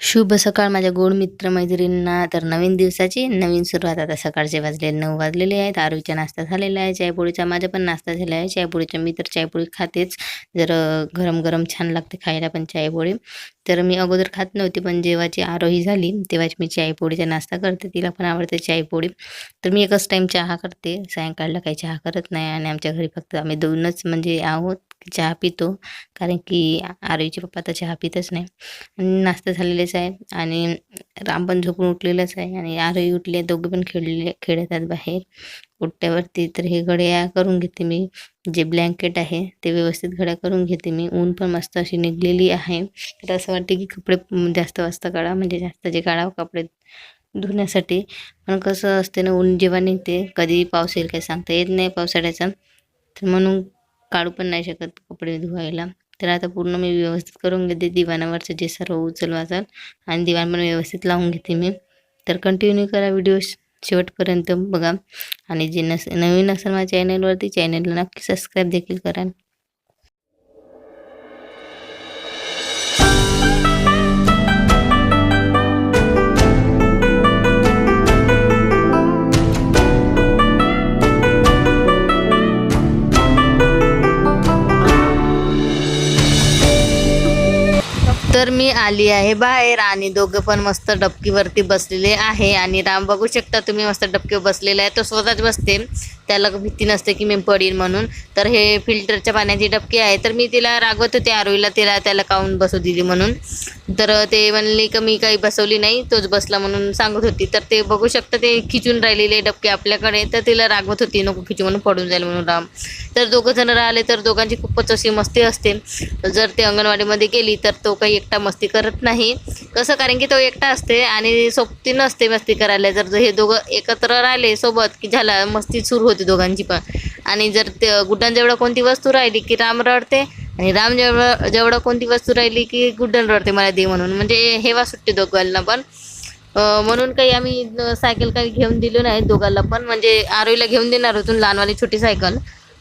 शुभ सकाळ माझ्या गोड मित्र मैत्रिणींना तर नवीन दिवसाची नवीन सुरुवात. आता सकाळचे वाजले नऊ वाजलेले आहेत. आरोईचा नाश्ता झालेला आहे चायपोळीचा माझा पण नाश्ता झाला आहे. चायपोळीचा मी तर चायपोळी खातेच. जर गरम गरम छान लागते खायला पण चायपोळी तर मी अगोदर खात नव्हती पण जेव्हाची आरोही झाली तेव्हाच मी चायपोळीचा नाश्ता करते. तिला पण आवडते चायपोळी तर मी एकच टाईम चहा करते. सायंकाळला काही चहा करत नाही आणि आमच्या घरी फक्त आम्ही दोनच म्हणजे आहोत. चहा पितो. कारण की आरवीचे पप्पा तर चहा पितच नाही. आणि नाश्ता झालेलेच आहे आणि राम पण झोपून उठलेलाच आहे आणि आरवी उठले दोघे पण खेळले खेळतात बाहेर. उठ्यावरती तर हे घड्या करून घेते मी. जे ब्लँकेट आहे ते व्यवस्थित घड्या करून घेते मी. ऊन पण मस्त अशी निघलेली आहे. तर असं वाटते की कपडे जास्त वाजता काढा. म्हणजे जास्त जे काढावं कपडे धुण्यासाठी. पण कसं असते ना ऊन जेव्हा निघते कधी पाऊस येईल काही सांगता येत नाही पावसाळ्याचा. तर म्हणून काढू पण नाही शकत कपडे धुवायला. तर आता पूर्ण मी व्यवस्थित करून घेते दिवाणावरचं जे सर्व उचल वाचल आणि दिवाण पण व्यवस्थित लावून घेते मी. तर कंटिन्यू करा व्हिडिओ शेवटपर्यंत बघा. आणि जे नस नवीन असेल माझ्या चॅनलवरती चॅनलला नक्की सबस्क्राईब देखील करा. तर मी आली आहे बाहेर आणि दोघं पण मस्त डबकीवरती बसलेले आहे. आणि राम बघू शकता तुम्ही मस्त डबकीवर बसलेला आहे. तो स्वतःच बसते. त्याला भीती नसते की मी पडीन म्हणून. तर हे फिल्टरच्या पाण्याची डबकी आहे तर मी तिला रागवत होते आरोईला तिला त्याला काऊन बसू दिली म्हणून. तर ते म्हणले का मी काही बसवली नाही तोच बसला म्हणून सांगत होती. तर ते बघू शकता ते खिचून राहिलेले डबके आपल्याकडे. तर तिला रागवत होती नको खिचू म्हणून पडून जाईल म्हणून राम. तर दोघं जण राहिले तर दोघांची खूपच अशी मस्ती असते. जर ते अंगणवाडीमध्ये गेली तर तो काही एकटा मस्ती करत नाही. कसं? कारण की तो एकटा असते आणि सोबती नसते मस्ती करायला. जर हे दोघं एकत्र राहिले सोबत की झाला मस्ती सुरू होती. दोघांची पण. आणि जर ते गुड्डन कोणती वस्तू राहिली की राम रडते आणि राम जेवढं जेवढं कोणती वस्तू राहिली की गुड्डन रडते मला दे म्हणून. म्हणजे हेवा सुट्टी दोघांना पण. म्हणून काही आम्ही सायकल काही घेऊन दिलो नाही दोघांना पण. म्हणजे आरोईला घेऊन देणार होतो लहानवाली छोटी सायकल.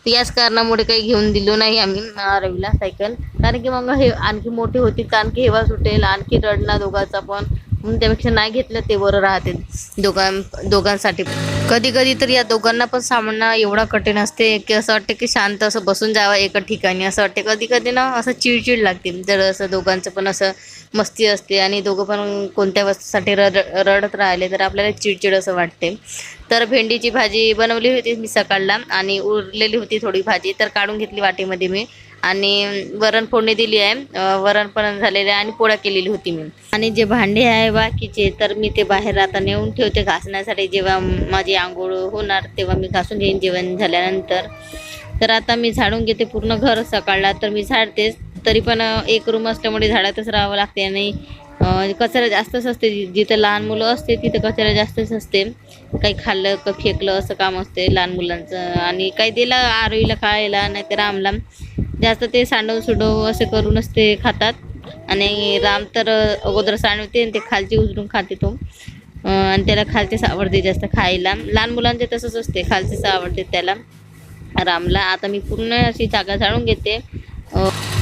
तर याच कारणामुळे काही घेऊन दिलो नाही आम्ही आरवीला सायकल. कारण की मग हे आणखी मोठी होती कारण की हेवा सुटेल आणखी रडला दोघांचा पण. म्हणून त्यापेक्षा नाही घेतलं ते बरं राहते दोघां दोघांसाठी कधी कधी तर या दोघांना पण सामना एवढा कठीण असते की असं वाटतं की शांत असं बसून जावं एका ठिकाणी. असं वाटते कधी कधी ना असं चिडचिड लागते. जर असं दोघांचं पण असं मस्ती असते आणि दोघं पण कोणत्या वस्तूसाठी रड रडत राहिले तर आपल्याला चिडचिड असं वाटते. तर भेंडीची भाजी बनवली होती मी सकाळला आणि उरलेली होती थोडी भाजी. तर काढून घेतली वाटीमध्ये मी. आणि वरण फोडणी दिली आहे. वरण पण झालेले आहे आणि पोळ्या केलेली होती मी. आणि जे भांडे आहे बाकीचे तर मी ते बाहेर आता नेऊन ठेवते घासण्यासाठी. जेव्हा माझी आंघोळ होणार तेव्हा मी घासून घेईन जेवण झाल्यानंतर. तर आता मी झाडून घेते पूर्ण घर सकाळला तर मी झाडतेच. तरी पण एक रूम असल्यामुळे झाडातच राहावं लागते आणि कचरा जास्तच असते. जिथं लहान मुलं असते तिथं कचरा जास्तच असते. काही खाल्लं का फेकलं असं काम असते लहान मुलांचं. आणि काही दिलं आरोईला खायला नाही तर रामला. जास्त ते सांडव सुडव असं करूनच ते खातात. आणि राम तर अगोदर सांडवते आणि ते खालची उचलून खाते तो. आणि त्याला खालचेच आवडते जास्त खायला. लहान मुलांचे तसंच असते. खालचेच आवडते त्याला. रामला. आता मी पूर्ण अशी जागा झाडून घेते.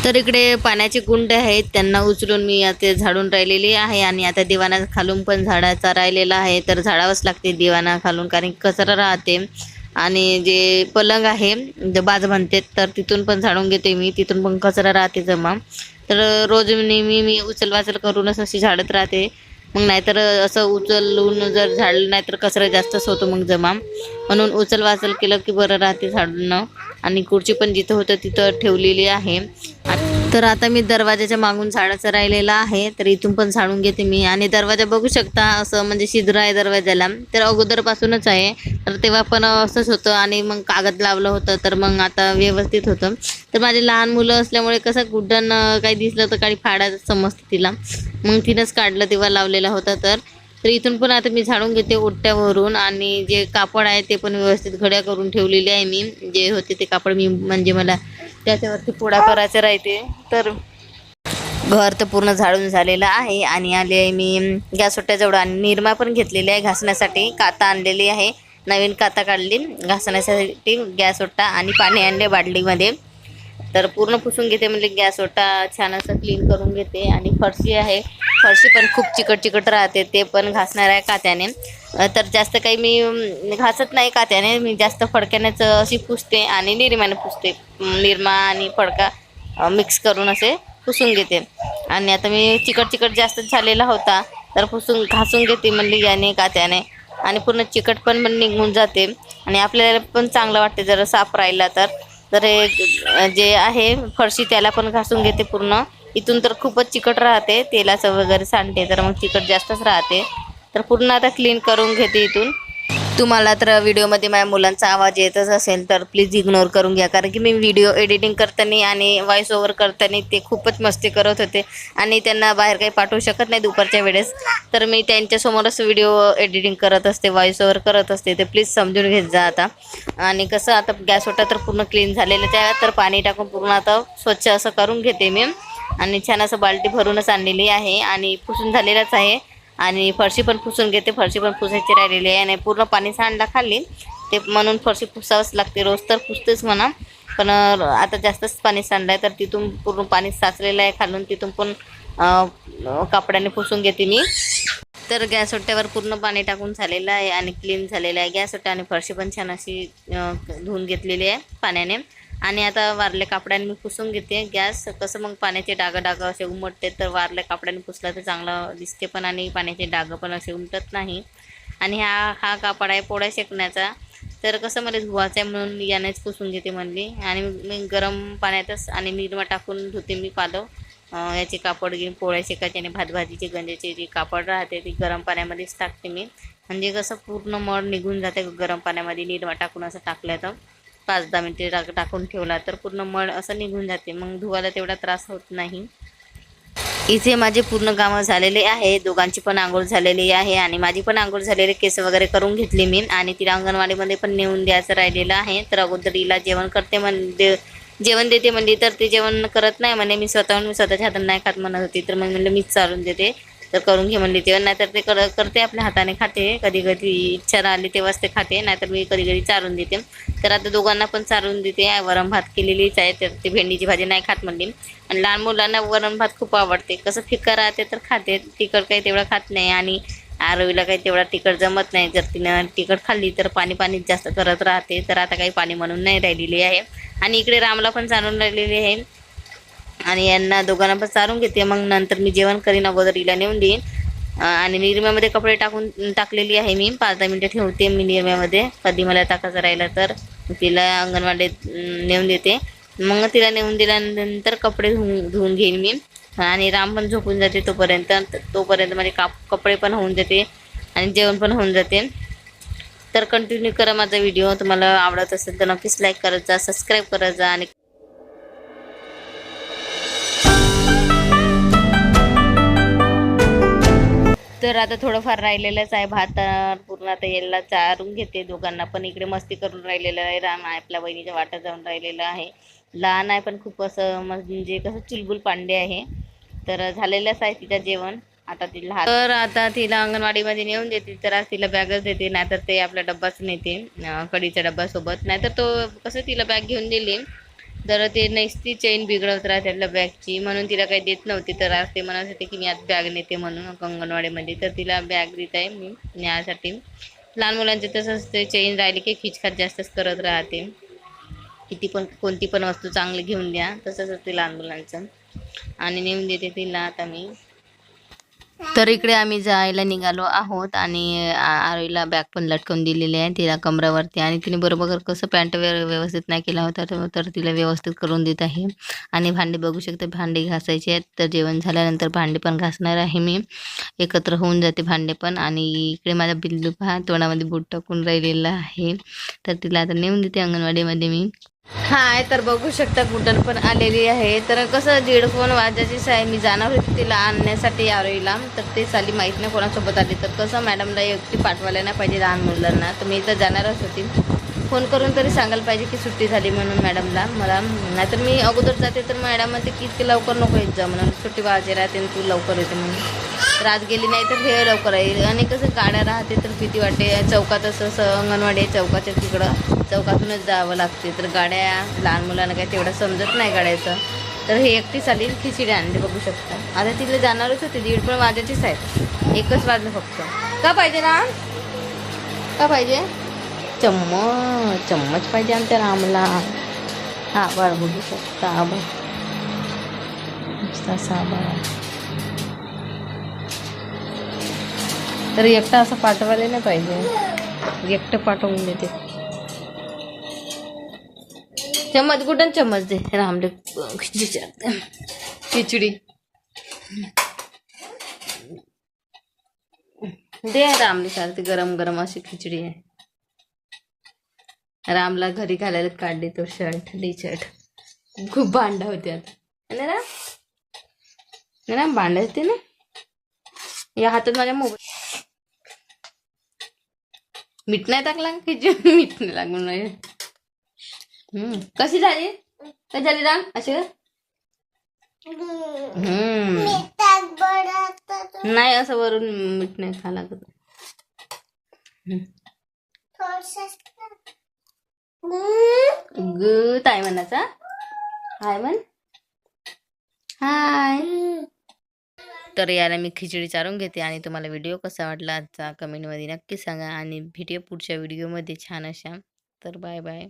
तर इकडे पाण्याचे गुंड आहेत. त्यांना उचलून मी आता झाडून राहिलेली आहे आणि आता दिवाणा खालून पण झाडाचा राहिलेला आहे. तर झाडावंच लागते दिवाणा खालून कारण कचरा राहते. आणि जे पलंग आहे जे बाज म्हणते तर तिथून पण झाडून घेते मी. तिथून पण कचरा राहते जमा. तर रोज नेहमी मी उचल वाचल करूनच अशी झाडत राहते. मग नाहीतर असं उचलून जर झाडलं नाही तर कचरा जास्तच होतो मग जमा. म्हणून उचल वाचल केलं की बरं राहते झाडणं आणि खुर्ची पण जिथं होतं तिथं ठेवलेली आहे. तर आता मी दरवाजाच्या मागून झाडाचं राहिलेलं आहे तर इथून पण झाडून घेते मी. आणि दरवाजा बघू शकता असं म्हणजे शिद्र आहे दरवाजाला. तर अगोदरपासूनच आहे. तर तेव्हा पण असंच होतं आणि मग कागद लावलं होतं तर मग आता व्यवस्थित होतं. तर माझे लहान मुलं असल्यामुळे कसं गुड्डन काही दिसलं तर काही फाडायचं समजतं तिला. मग तिनंच काढलं तेव्हा लावलेला होता तर. तर इथून पण आता मी झाडून घेते ओट्ट्यावरून आणि जे कापड आहे ते पण व्यवस्थित घड्या करून ठेवलेले आहे मी. जे होते ते कापड मी म्हणजे मला त्याच्यावरती पोळा करायचा राहते. तर घर तर पूर्ण झाडून झालेलं आहे. आणि आले आहे मी गॅस जवळ. आणि निरमा पण घेतलेली आहे घासण्यासाठी. काता आणलेली आहे. नवीन काता काढली घासण्यासाठी गॅस ओट्टा आणि पाणी आणले बाटलीमध्ये. तर पूर्ण पुसून घेते म्हणजे गॅस ओट्टा छान असं क्लीन करून घेते. आणि फरशी आहे. फरशी पण खूप चिकट चिकट राहते ते पण घासणार आहे कात्याने. तर जास्त काही मी घासत नाही कात्याने मी जास्त फडक्यानेच अशी पुसते आणि निरम्याने पुसते. निरमा आणि फडका मिक्स करून असे पुसून घेते. आणि आता मी चिकट चिकट जास्त झालेला होता तर पुसून घासून घेते म्हणली याने कात्याने. आणि पूर्ण चिकट पण निघून जाते. आणि आपल्याला पण चांगलं वाटते जर साफ राहिला तर. तर हे जे आहे फरशी त्याला पण घासून घेते पूर्ण. इथून तर खूपच चिकट राहते तेलाचं वगैरे सांडते तर मग चिकट जास्तच राहते. तर पूर्ण आता क्लीन करून घेते इथून. तुम्हाला तर व्हिडिओमध्ये माझ्या मुलांचा आवाज येतच असेल तर प्लीज इग्नोर करून घ्या. कारण की मी व्हिडिओ एडिटिंग करताना आणि व्हॉइस ओव्हर करताना ते खूपच मस्ती करत होते. आणि त्यांना बाहेर काही पाठवू शकत नाही दुपारच्या वेळेस. तर मी त्यांच्यासमोरच व्हिडिओ एडिटिंग करत असते व्हॉइस ओव्हर करत असते. ते प्लीज समजून घेत जा आता. आणि कसं आता गॅस ओटा तर पूर्ण क्लीन झालेलं त्या तर पाणी टाकून पूर्ण आता स्वच्छ असं करून घेते मी. आणि छान असं बाल्टी भरूनच आणलेली आहे आणि पुसून झालेलंच आहे. आणि फरशी पण पुसून घेते फरशी पण पुसायची राहिलेली आहे आणि पूर्ण पाणी सांडला खाल्ली ते म्हणून फरशी पुसावंच लागते रोज तर पुसतेच म्हणा. पण आता जास्तच पाणी सांडलं आहे तर तिथून पूर्ण पाणी साचलेलं आहे खालून तिथून पण अं, कापडाने पुसून घेते मी. तर गॅस ओट्यावर पूर्ण पाणी टाकून झालेलं आहे आणि क्लीन झालेलं आहे. गॅस ओट्या आणि फरशी पण छान अशी धुवून घेतलेली आहे पाण्याने. आणि आता वारल्या कापड्याने मी पुसून घेते. गॅस कसं मग पाण्याचे डागं डागं असे उमटते तर वारल्या कापड्याने पुसला तर चांगलं दिसते पण आणि पाण्याचे डागं पण असे उमटत नाही. आणि हा हा कापड आहे पोळ्या शेकण्याचा. तर कसं मला धुवायचं आहे म्हणून मी यानेच पुसून घेते म्हणली. आणि मी गरम पाण्यातच आणि निरमा टाकून धुते मी पालो. याचे कापड घेऊन पोळ्या शेकायचे आणि भातभाजीचे गंजेचे गंजाचे जे कापड राहते ते गरम पाण्यामध्येच टाकते मी. म्हणजे कसं पूर्ण मळ निघून जाते गरम पाण्यामध्ये निरमा टाकून असं टाकलं तर. पाच दहा मिनटे टाक टाकून ठेवला तर पूर्ण मळ असं निघून जाते. मग धुवायला तेवढा त्रास होत नाही. इथे माझे पूर्ण कामं झालेले आहे. दोघांची पण आंघोळ झालेली आहे आणि माझी पण आंघोळ झालेले केस वगैरे करून घेतली मी आणि तिला अंगणवाडीमध्ये पण नेऊन द्यायचं राहिलेलं आहे. तर अगोदर हिला जेवण करते म्हणजे जेवण देते म्हणली तर ते जेवण करत नाही म्हणे. मी स्वतःहून मी स्वतःच्या हातात नाही खात म्हणत होती. तर मग म्हणलं मीच चालून देते. तर करून घे म्हणली तेव्हा नाहीतर ते कर करते आपल्या हाताने खाते. कधी कधी इच्छा राहिली तेव्हाच ते खाते नाहीतर मी कधी कधी चारून देते. तर आता दोघांना पण चारून देते. वरण भात केलेलीच आहे तर ते भेंडीची भाजी नाही खात म्हणली. आणि लहान मुलांना वरण भात खूप आवडते. कसं फिक्का राहते तर खाते. तिखट काही तेवढं खात नाही आणि आरोईला काही तेवढा तिखट जमत नाही. जर तिनं तिखट खाल्ली तर पाणी पाणी जास्त करत राहते. तर आता काही पाणी म्हणून नाही राहिलेली आहे. आणि इकडे रामला पण चालून राहिलेली आहे. आणि यांना दोघांना पण चारून घेते. मग नंतर मी जेवण करीन अगोदर हिला नेऊन देईन. आणि निरम्यामध्ये कपडे टाकून टाकलेली आहे मी. पाच दहा मिनटं ठेवते मी निरम्यामध्ये. कधी मला टाकायचं राहिलं तर तिला अंगणवाडीत नेऊन देते. मग तिला नेऊन दिल्यानंतर कपडे धुवून धुवून घेईन मी. आणि राम पण झोपून जाते तोपर्यंत. तोपर्यंत माझे काप कपडे पण होऊन जाते आणि जेवण पण होऊन जाते. तर कंटिन्यू करा माझा व्हिडिओ तुम्हाला आवडत असेल तर नक्कीच लाईक करत जा सबस्क्राईब करत जा आणि तर आता थोडंफार राहिलेलंच आहे. भात पूर्ण आता याला चारून घेते दोघांना. पण इकडे मस्ती करून राहिलेलं आहे. राम आपल्या बहिणीच्या वाटा जाऊन राहिलेलं आहे. लहान आहे पण खूप असं म्हणजे कसं चुलबुल पांडे आहे. तर झालेलंच आहे तिचं जेवण. आता तिला तर आता तिला अंगणवाडीमध्ये नेऊन देते. तर आज तिला बॅगच देते. नाहीतर ते आपला डब्बाच नेते. कडीचा डब्बा सोबत. नाहीतर तो कसं तिला बॅग घेऊन दिली. तर ते नसती चेन बिघडवत राहते आपल्या बॅगची म्हणून तिला काही देत नव्हती. तर आज ते म्हणत होते की मी आज बॅग नेते म्हणून अंगणवाडीमध्ये. तर तिला बॅग देत आहे मी न्यायसाठी लहान मुलांचे तसंच ते चेन राहिली की खिचखाच जास्तच करत राहते. किती पण कोणती पण वस्तू चांगली घेऊन द्या. तसंच असते लहान मुलांचं. आणि नेऊन देते तिला आता मी. तर इकडे आम्ही जायला निघालो आहोत आणि आरोईला बॅग पण लटकवून दिलेली आहे. तिला कमरावरती आणि तिने बरोबर कसं पॅन्ट व्यवस्थित नाही केला होता तर तिला व्यवस्थित करून देत आहे. आणि भांडी बघू शकते भांडी घासायची आहेत. तर जेवण झाल्यानंतर भांडी पण घासणार आहे मी. एकत्र होऊन जाते भांडे पण. आणि इकडे माझा बिल्लू पहा तोंडामध्ये बूट टाकून राहिलेला आहे. तर तिला आता नेऊन देते अंगणवाडीमध्ये मी. हाय तर बघू शकता कुठं पण आलेली आहे. तर कसं दीड फोन वाजायचीच आहे मी जाणार होती तिला आणण्यासाठी आरोईला तर ते साली माहीत नाही कोणासोबत आली. तर कसं मॅडमला एकटी पाठवायला नाही पाहिजे लहान मुलांना. तर मी इथं जाणारच होती. फोन करून तरी सांगायला पाहिजे की सुट्टी झाली म्हणून मॅडमला. मला नाहीतर मी अगोदर जाते तर मॅडम म्हणते की इतकी लवकर नको येत जा म्हणून. सुट्टी वाजे राहते आणि तू लवकर येते म्हणून. तर आज गेली नाही तर हे लवकर येईल. आणि कसं गाड्या राहते तर भीती वाटते. चौकात असं अंगणवाडी आहे चौकाच्या तिकडं. चौकातूनच जावं लागते. तर गाड्या लहान मुलांना काही तेवढं समजत नाही गाड्याचं. तर हे एकटी चालेल खिचडी आणली बघू शकता. आता तिथे जाणारच होते दीड पण वाजायचीच आहेत. एकच वाजलं फक्त. का पाहिजे ना? का पाहिजे? चम्मच चम्मच पाहिजे आमच्या रामला. हा बाळ बघू शकता. आभाळ आभाळ तर एकटा असं पाठवायला नाही पाहिजे. एकटं पाठवून देते. चम्मच कुठं चम्मच दे. रामले खिचडी. दे रामले सारखी गरम गरम अशी खिचडी आहे. रामला घरी घालायला काढली तो शर्ट डी शर्ट खूप भांडा होते आता. राम ना? राम? भांडा ना ना? या हातात माझ्या मोबाईल मीठ नाही टाकला खिचडी? मीठ नाही लागून नाही हम्म. कशी झाली? कशी झाली राम? हम्म. नाही असं वरून मीठ नाही खा लागत. गु ताई म्हणाचा हाय म्हण. हाय तर याला मी खिचडी चारून घेते आणि तुम्हाला व्हिडिओ कसा वाटला आजचा कमेंटमध्ये नक्की सांगा. आणि भेटूया पुढच्या व्हिडिओमध्ये छान अशा. तर बाय बाय